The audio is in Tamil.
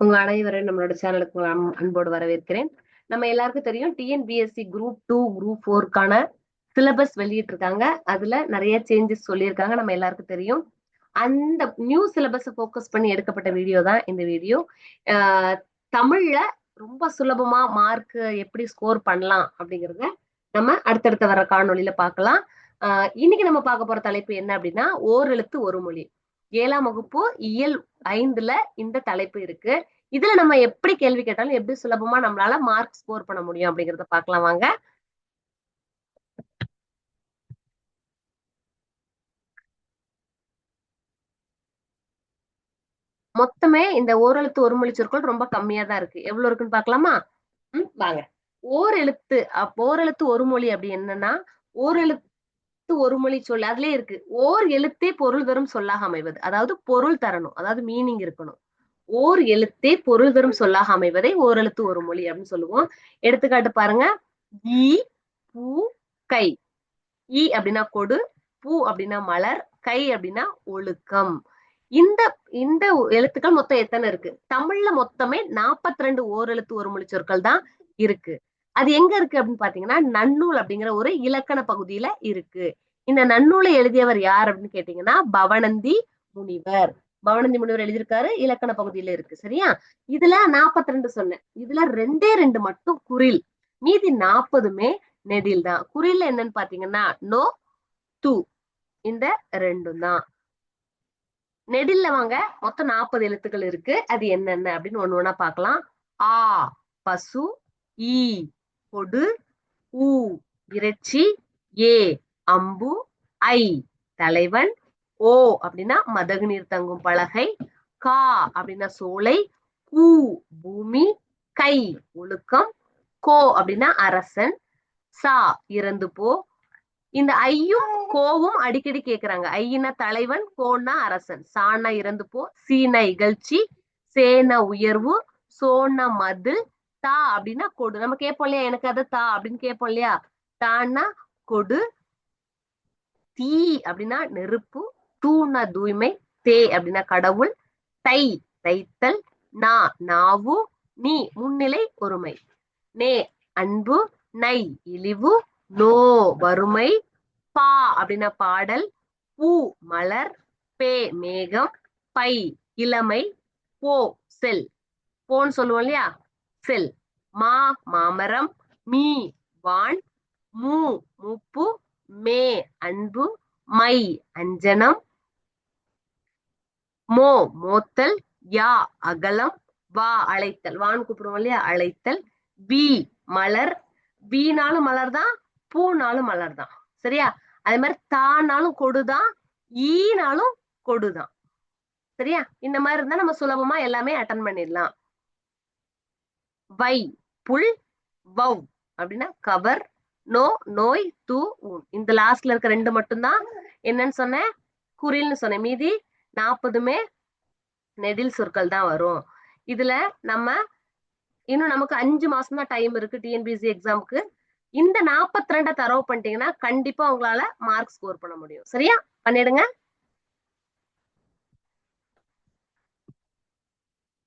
உங்க அனைவரும் நம்மளோட சேனலுக்கு அன்போடு வரவேற்கிறேன். நம்ம எல்லாருக்கும் தெரியும் டிஎன்பிஎஸ்சி குரூப் டூ குரூப் ஃபோருக்கான சிலபஸ் வெளியிட்டிருக்காங்க. அதுல நிறைய சேஞ்சஸ் சொல்லியிருக்காங்க. நம்ம எல்லாருக்கும் தெரியும். அந்த நியூ சிலபஸை ஃபோக்கஸ் பண்ணி எடுக்கப்பட்ட வீடியோ தான் இந்த வீடியோ தமிழ்ல ரொம்ப சுலபமா மார்க் எப்படி ஸ்கோர் பண்ணலாம் அப்படிங்கறத நம்ம அடுத்தடுத்த வர காணொலியில பார்க்கலாம். ஆஹ் இன்னைக்கு நம்ம பார்க்க போற தலைப்பு என்ன அப்படின்னா ஓரெழுத்து ஒரு மொழி. ஏழாம் வகுப்பு இயல் ஐந்துல இந்த தலைப்பு இருக்கு. இதுல நம்ம எப்படி கேள்வி கேட்டாலும் எப்படி சுலபமா நம்மளால மார்க் ஸ்கோர் பண்ண முடியும் அப்படிங்கறத பாக்கலாம் வாங்க. மொத்தமே இந்த ஓரெழுத்து ஒரு மொழி சொற்கள் ரொம்ப கம்மியா தான் இருக்கு. எவ்வளவு இருக்குன்னு பாக்கலாமா ம் வாங்க. ஓர் எழுத்து ஓரெழுத்து ஒரு மொழி அப்படி என்னன்னா ஓரெழுத்து ஒரு மொழி சொல் அதுல இருக்கு. ஓர் எழுத்தே பொருள் தரும் சொல்லாக அமைவது. அதாவது பொருள் தரணும். அதாவது மீனிங் இருக்கணும். ஓர் எழுத்தே பொருள் தரும் சொல்லாக அமைவதை ஓரெழுத்து ஒரு மொழி அப்படின்னு சொல்லுவோம். எடுத்துக்காட்டு பாருங்க. ஈ பூ கை. ஈ அப்படின்னா கொடு. பூ அப்படின்னா மலர். கை அப்படின்னா ஒழுக்கம். இந்த இந்த எழுத்துக்கள் மொத்தம் எத்தனை இருக்கு? தமிழ்ல மொத்தமே 42 ரெண்டு ஓரெழுத்து ஒரு மொழி சொற்கள் தான் இருக்கு. அது எங்க இருக்கு அப்படின்னு பாத்தீங்கன்னா நன்னூல் அப்படிங்கிற ஒரு இலக்கண பகுதியில இருக்கு. இந்த நன்னூலை எழுதியவர் யார் அப்படின்னு கேட்டீங்கன்னா பவனந்தி முனிவர். பவனந்தி முனிவர் எழுதியிருக்காரு இலக்கண பகுதியில இருக்கு சரியா? இதுல 42 ரெண்டு சொன்னேன். இதுல ரெண்டே ரெண்டு மட்டும் குரில். மீதி நாற்பதுமே நெடில் தான். குறில்ல என்னன்னு பாத்தீங்கன்னா நோ து. இந்த ரெண்டும் தான். நெடில்ல வாங்க மொத்தம் நாற்பது எழுத்துக்கள் இருக்கு. அது என்னென்ன அப்படின்னு ஒண்ணு ஒண்ணா பாக்கலாம். ஆ பசு ஈ. கொடு. ஊ இறைச்சி. ஏ அம்பு. ஐ தலைவன். ஓ அப்படின்னா மதகு நீர் தங்கும் பலகை. கா அப்படின்னா சோலை. கூ பூமி. கை ஒழுக்கம். கோ அப்படின்னா அரசன். சா இறந்து போ. இந்த ஐயும் கோவும் அடிக்கடி கேக்குறாங்க. ஐயினா தலைவன் கோன்னா அரசன். சானா இறந்து போ. சீனா இகழ்ச்சி. சேன உயர்வு. சோன மது. தா அப்படின்னா கொடு. நம்ம கேட்போம் இல்லையா? எனக்கு அதை தா அப்படின்னு கேட்போம் இல்லையா? தான்னா கொடு. தீ அப்படின்னா நெருப்பு. தூணா தூய்மை. தே அப்படின்னா கடவுள். தை தைத்தல். நா நாவு. நீ முன்னிலை ஒருமை. நே அன்பு. நை இழிவு. நோ வறுமை. பா அப்படின்னா பாடல். பூ மலர். பே மேகம். பை இளமை. போ செல். போன்னு சொல்லுவோம் இல்லையா? செல். மா மாமரம் மீ வான் மூ மூப்பு மே அன்பு மை அஞ்சனம் மோ மோத்தல் யா அகலம் வா அழைத்தல். வான் கூப்பிடுவோம் இல்லையா? அழைத்தல். வி மலர். வீனாலும் மலர் தான் பூனாலும் மலர் தான் சரியா? அதே மாதிரி தானாலும் கொடுதான் ஈனாலும் கொடுதான். சரியா? இந்த மாதிரி இருந்தா நம்ம சுலபமா எல்லாமே அட்டன் பண்ணிடலாம். வை. புல் வவ் அப்படின்னா கவர் நோ நோய் தூ ஊன். இந்த லாஸ்ட்ல இருக்க ரெண்டு மட்டும்தான். என்னன்னு சொன்னேன்? குறில்னு சொன்னேன். மீதி நாற்பதுமே நெடில் சொற்கள் தான் வரும். இதுல நம்ம இன்னும் நமக்கு அஞ்சு மாசம் தான் டைம் இருக்கு டிஎன்பிசி எக்ஸாமுக்கு இந்த 42 ரெண்டை தரவு பண்ணிட்டீங்கன்னா கண்டிப்பா உங்களால மார்க் ஸ்கோர் பண்ண முடியும். சரியா? பண்ணிடுங்க.